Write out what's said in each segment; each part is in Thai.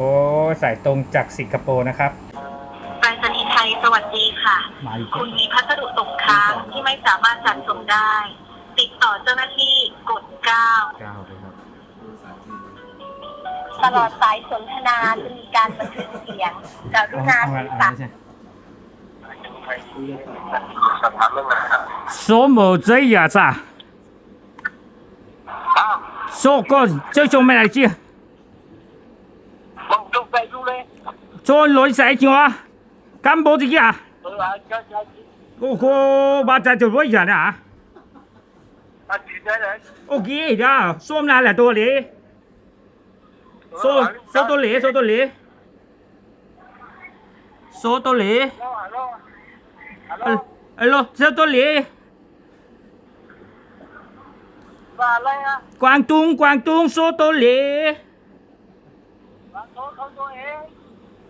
อ้สายตรงจากสิงคโปร์นะครับ ไปรษณีย์ไทยสวัสดีค่ะ มาอีกคุณมีพัสดุตกค้างที่ไม่สามารถจัดส่งได้ ติดต่อเจ้าหน้าที่กด 9 เก้าเลยครับตลอดสายสนทนาจะมีการบันทึกเสียงกรุณาสื่อสารสถานเรื่องอะไรครับโซโมเจียจ้ะอ้าวโซก็เจ้าชมไม่ได้จี มึงจุกไปดู เลยโซลอยสายจีวะกัมพูชาเออจะจะโอ้โหบาดจะรู้อย่างนะมาจีได้เลย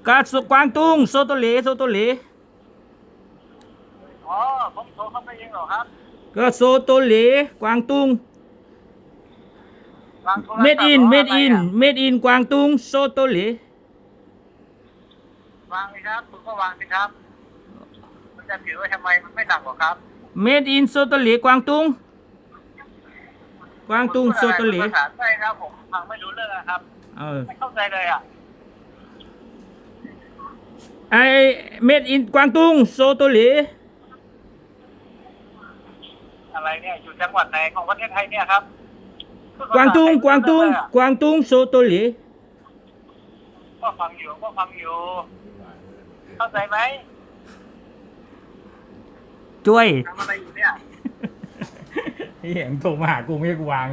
โอเคจ้าส้มนาแหละตัวเลยโซโซตัวเหลโซตัวเหลโซตัวเหลฮัลโหลฮัลโหลเออโลโซตัวเหลมาอะไรอะกวางตุงกวางตุงโซตัวเหลมาโทษเขาตัวเองกาสกวางตุงโซตัวเหลโซตัวเหลอ๋อผมโทรเข้าไปเองเหรอครับก็โซตัวเหลกวางตุงวางโทรศัพท์เมดอินหรเมดอินะไระเมดอินกวางตุงโซตัวเหลวางสิครับคุณก็วางสิครับมันจะถือไว้ทำไมมันไม่หนักหรอครับเมดอินโซตัวเหลกวางตุงกวางตุงโซตัวเหลภาษาไทยครับผมฟังไม่รู้เรื่องนะครับเออไม่เข้าใจเลยอะ ไอเมดอินกวางตุงโซตัวเหลอะไรเนี่ยอยู่จังหวัดไหนของประเทศไทยเนี่ยครับพูดกวางตุงภษไทยกวางตุงไม่รู้เรื่องเลยอะกวางตุงโซตัวเหลก็ฟังอยู่ก็ฟังอยู่ เข้าใจไหมช่วยทำอะไรอยู่เนี่ยเหี้ยมงโทรมาหากูไม่ให้กูวาง